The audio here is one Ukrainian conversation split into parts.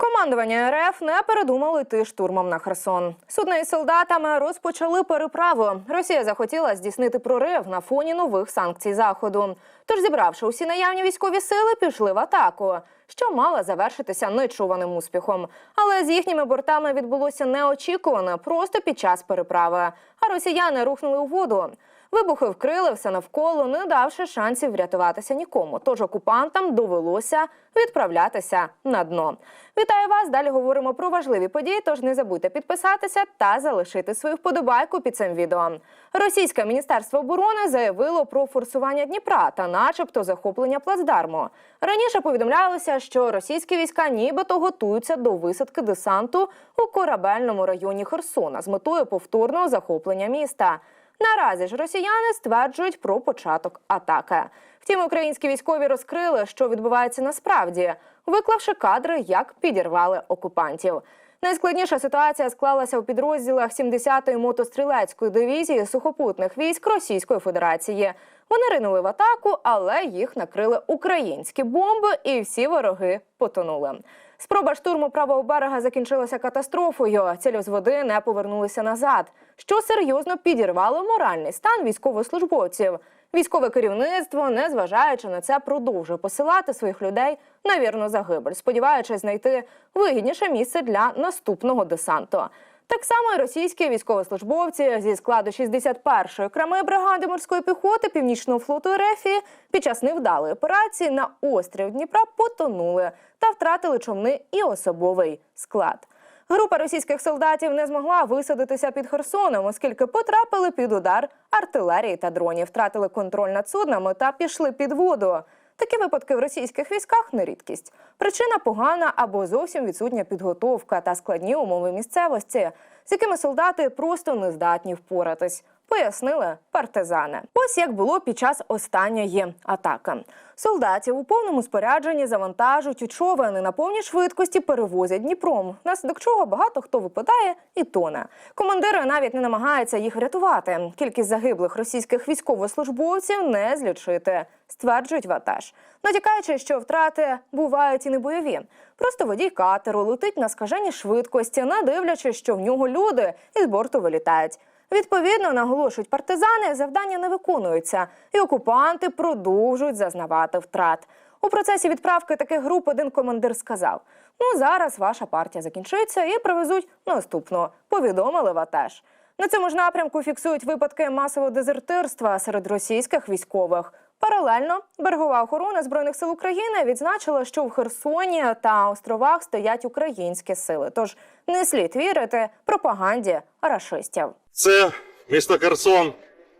Командування РФ не передумало йти штурмом на Херсон. Судна із солдатами розпочали переправу. Росія захотіла здійснити прорив на фоні нових санкцій заходу. Тож, зібравши усі наявні військові сили, пішли в атаку, що мала завершитися нечуваним успіхом. Але з їхніми бортами відбулося неочікувано просто під час переправи. А росіяни рухнули у воду. Вибухи вкрили все навколо, не давши шансів врятуватися нікому. Тож окупантам довелося відправлятися на дно. Вітаю вас! Далі говоримо про важливі події. Тож не забудьте підписатися та залишити свою вподобайку під цим відео. Російське міністерство оборони заявило про форсування Дніпра та, начебто, захоплення плацдарму. Раніше повідомлялося, що російські війська нібито готуються до висадки десанту у корабельному районі Херсона з метою повторного захоплення міста. Наразі ж росіяни стверджують про початок атаки. Втім, українські військові розкрили, що відбувається насправді, виклавши кадри, як підірвали окупантів. Найскладніша ситуація склалася у підрозділах 70-ї мотострілецької дивізії сухопутних військ Російської Федерації. Вони ринули в атаку, але їх накрили українські бомби, і всі вороги потонули. Спроба штурму правого берега закінчилася катастрофою. Цілі з води не повернулися назад, що серйозно підірвало моральний стан військовослужбовців. Військове керівництво, незважаючи на це, продовжує посилати своїх людей на вірну загибель, сподіваючись знайти вигідніше місце для наступного десанту. Так само і російські військовослужбовці зі складу 61-ї окремої бригади морської піхоти Північного флоту РФ під час невдалої операції на острів Дніпра потонули та втратили човни і особовий склад. Група російських солдатів не змогла висадитися під Херсоном, оскільки потрапили під удар артилерії та дронів, втратили контроль над суднами та пішли під воду. Такі випадки в російських військах не рідкість. Причина погана або зовсім відсутня підготовка та складні умови місцевості, з якими солдати просто не здатні впоратись. Пояснили партизани. Ось як було під час останньої атаки. Солдатів у повному спорядженні завантажують у човени на повній швидкості перевозять Дніпром, внаслідок чого багато хто випадає і тоне. Командири навіть не намагаються їх врятувати. Кількість загиблих російських військовослужбовців не злічити, стверджують ватаж. Натякаючи, що втрати бувають і не бойові. Просто водій катеру летить на скаженій швидкості, не дивлячись, що в нього люди із борту вилітають. Відповідно, наголошують партизани, завдання не виконуються, і окупанти продовжують зазнавати втрат. У процесі відправки таких груп один командир сказав: ну зараз ваша партія закінчиться і привезуть наступну. Повідомили ватеж. На цьому ж напрямку фіксують випадки масового дезертирства серед російських військових. Паралельно берегова охорона збройних сил України відзначила, що в Херсоні та островах стоять українські сили. Тож не слід вірити пропаганді рашистів. Це місто Херсон,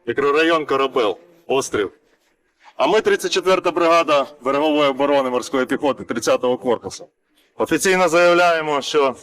мікрорайон Корабел, острів. А ми 34-та бригада берегової оборони морської піхоти 30-го корпусу. Офіційно заявляємо, що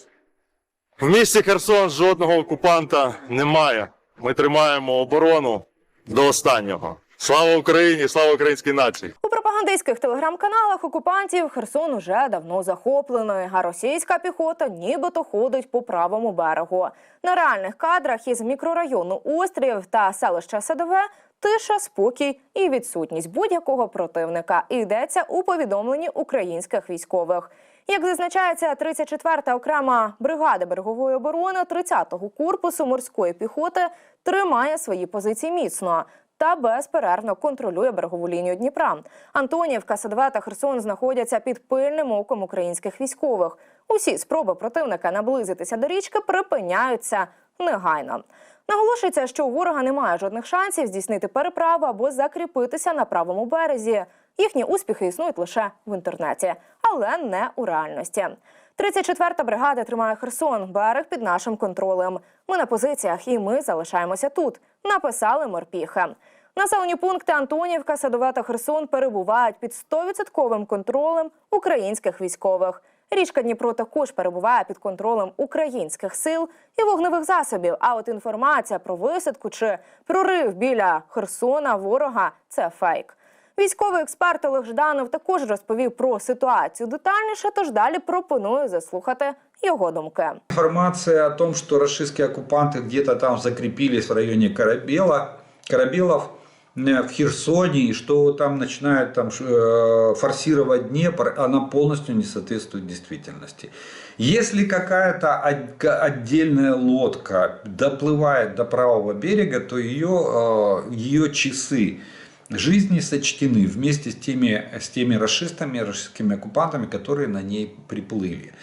в місті Херсон жодного окупанта немає. Ми тримаємо оборону до останнього. Слава Україні! Слава українській нації! У пропагандистських телеграм-каналах окупантів Херсон уже давно захоплений, а російська піхота нібито ходить по правому берегу. На реальних кадрах із мікрорайону Острів та селища Садове тиша, спокій і відсутність будь-якого противника. Йдеться у повідомленні українських військових. Як зазначається, 34-та окрема бригада берегової оборони 30-го корпусу морської піхоти тримає свої позиції міцно та безперервно контролює берегову лінію Дніпра. Антонівка, Садове та Херсон знаходяться під пильним оком українських військових. Усі спроби противника наблизитися до річки припиняються негайно. Наголошується, що у ворога немає жодних шансів здійснити переправу або закріпитися на правому березі. Їхні успіхи існують лише в інтернеті, але не у реальності. 34-та бригада тримає Херсон, берег під нашим контролем. Ми на позиціях і ми залишаємося тут. Написали морпіхи. Населені пункти Антонівка, Садове та Херсон перебувають під 100% контролем українських військових. Річка Дніпро також перебуває під контролем українських сил і вогневих засобів. А от інформація про висадку чи прорив біля Херсона ворога це фейк. Військовий експерт Олег Жданов також розповів про ситуацію детальніше, тож далі пропоную заслухати його думки. Информация о том, что российские оккупанты где-то там закрепились в районе Корабела, Корабелов, э, в Херсоне, и что там начинают там, ш- э, форсировать Днепр, она полностью не соответствует действительности. Если какая-то от- ка- отдельная лодка доплывает до правого берега, то ее, э, ее часы жизни сочтены вместе с теми, с теми расистами, российскими оккупантами, которые на ней приплыли.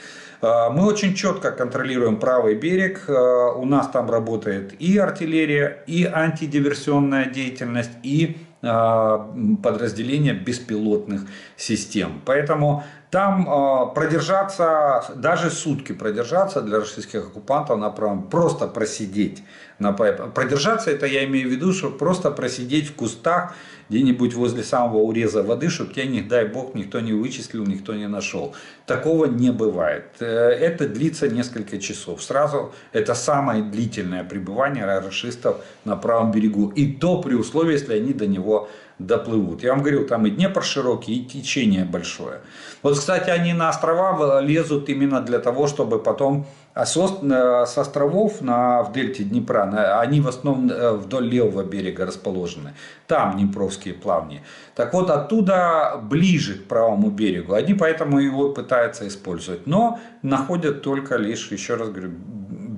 Э, Мы очень четко контролируем правый берег. Э, У нас там работает и артиллерия, и антидиверсионная деятельность, и э, подразделения беспилотных систем. Поэтому там э, продержаться, даже сутки продержаться для российских оккупантов на правом, просто просидеть. На, продержаться это я имею в виду, что просто просидеть в кустах где-нибудь возле самого уреза воды, чтобы тебя, не дай бог, никто не вычислил, никто не нашел. Такого не бывает. Э, Это длится несколько часов. Сразу это самое длительное пребывание расистов на правом берегу. И то при условии, если они до него доплывут. Я вам говорил, там и Днепр широкий, и течение большое. Вот, кстати, они на острова лезут именно для того, чтобы потом а с островов на, в дельте Днепра, на- они в основном э, вдоль левого берега расположены. Там Днепровские плавни. Так вот, оттуда ближе к правому берегу. Они поэтому его пытаются использовать. Но находят только лишь, еще раз говорю,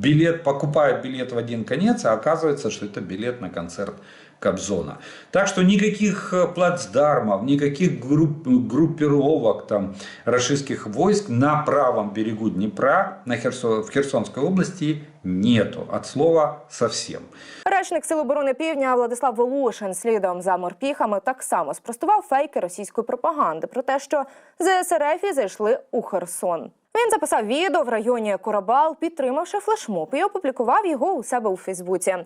билет, покупают билет в один конец, а оказывается, что это билет на концерт Кобзона. Так что никаких э, плацдармов, никаких групп, группировок там, российских войск на правом берегу Днепра на Херсон, в Херсонской области нету. От слова совсем. Речник Сил оборони Півдня Владислав Волошин слідом за морпіхами так само спростував фейки російської пропаганди про те, що ЗСРФ зайшли у Херсон. Він записав відео в районі Корабал, підтримавши флешмоб, і опублікував його у себе у Фейсбуці.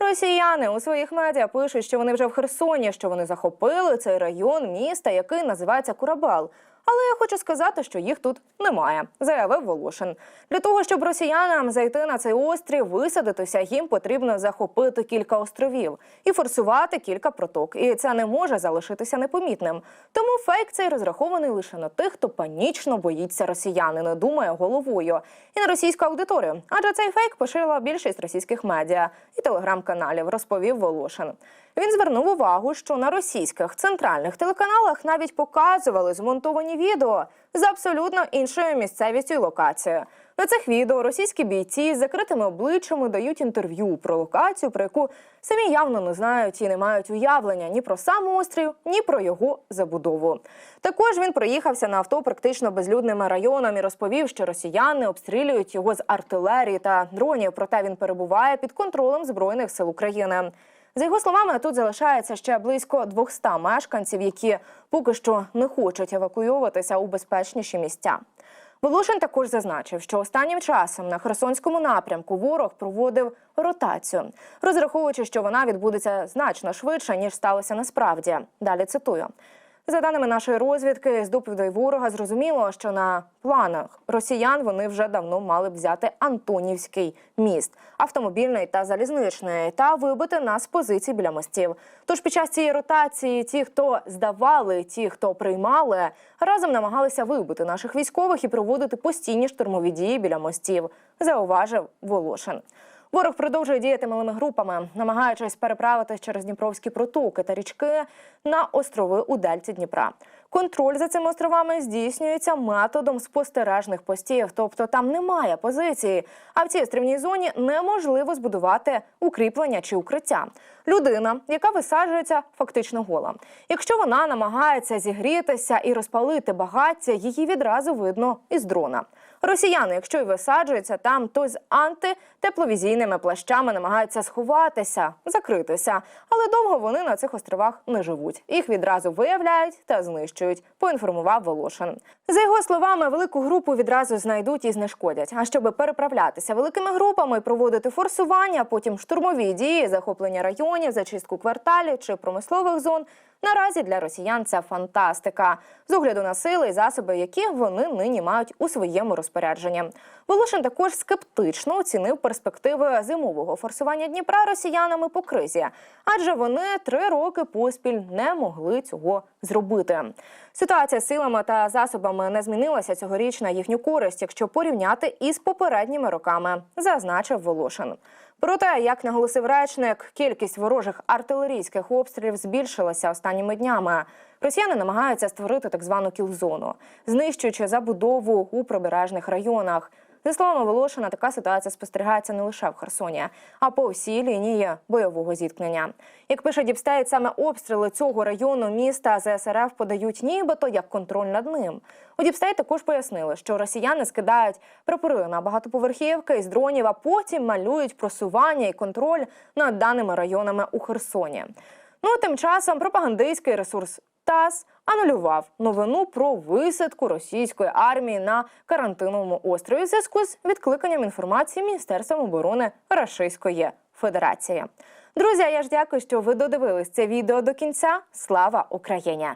Росіяни у своїх медіа пишуть, що вони вже в Херсоні, що вони захопили цей район міста, який називається Корабал. Але я хочу сказати, що їх тут немає, заявив Волошин. Для того щоб росіянам зайти на цей острів, висадитися, їм потрібно захопити кілька островів і форсувати кілька проток. І це не може залишитися непомітним. Тому фейк цей розрахований лише на тих, хто панічно боїться росіян не думає головою, і на російську аудиторію. Адже цей фейк поширила більшість російських медіа і телеграм-каналів, розповів Волошин. Він звернув увагу, що на російських центральних телеканалах навіть показували змонтовані відео з абсолютно іншою місцевістю і локацією. На цих відео російські бійці з закритими обличчями дають інтерв'ю про локацію, про яку самі явно не знають і не мають уявлення ні про сам острів, ні про його забудову. Також він проїхався на авто практично безлюдними районами і розповів, що росіяни обстрілюють його з артилерії та дронів. Проте він перебуває під контролем збройних сил України. За його словами, тут залишається ще близько 200 мешканців, які поки що не хочуть евакуюватися у безпечніші місця. Волошин також зазначив, що останнім часом на Херсонському напрямку ворог проводив ротацію, розраховуючи, що вона відбудеться значно швидше ніж сталося насправді. Далі цитую. За даними нашої розвідки, з доповідей ворога зрозуміло, що на планах росіян вони вже давно мали б взяти Антонівський міст, автомобільний та залізничний, та вибити нас з позицій біля мостів. Тож під час цієї ротації ті, хто здавали, ті, хто приймали, разом намагалися вибити наших військових і проводити постійні штурмові дії біля мостів, зауважив Волошин. Ворог продовжує діяти малими групами, намагаючись переправитись через Дніпровські протоки та річки на острови у дельті Дніпра. Контроль за цими островами здійснюється методом спостережних постів, тобто там немає позиції. А в цій острівній зоні неможливо збудувати укріплення чи укриття. Людина, яка висаджується, фактично гола. Якщо вона намагається зігрітися і розпалити багаття, її відразу видно із дрона. Росіяни, якщо й висаджуються там, то з антитепловізійними плащами намагаються сховатися, закритися. Але довго вони на цих островах не живуть. Їх відразу виявляють та знищують. Поінформував Волошин. За його словами, велику групу відразу знайдуть і знешкодять. А щоб переправлятися великими групами, проводити форсування, потім штурмові дії, захоплення районів, зачистку кварталів чи промислових зон. Наразі для росіян це фантастика з огляду на сили і засоби, які вони нині мають у своєму розпорядженні. Волошин також скептично оцінив перспективи зимового форсування Дніпра росіянами по кризі, адже вони три роки поспіль не могли цього зробити. Ситуація з силами та засобами не змінилася цьогоріч на їхню користь, якщо порівняти із попередніми роками, зазначив Волошин. Проте, як наголосив речник, кількість ворожих артилерійських обстрілів збільшилася останніми днями. Росіяни намагаються створити так звану кілзону, знищуючи забудову у прибережних районах. За словами Волошина, така ситуація спостерігається не лише в Херсоні, а по всій лінії бойового зіткнення. Як пише Діпстейт, саме обстріли цього району міста ЗСРФ подають нібито як контроль над ним. У Діпстейт також пояснили, що росіяни скидають прапори на багатоповерхівки із дронів, а потім малюють просування і контроль над даними районами у Херсоні. Ну тим часом пропагандистський ресурс ТАСС анулював новину про висадку російської армії на карантинному острові в зв'язку з відкликанням інформації Міністерством оборони Російської Федерації. Друзі, я ж дякую, що ви додивились це відео до кінця. Слава Україні!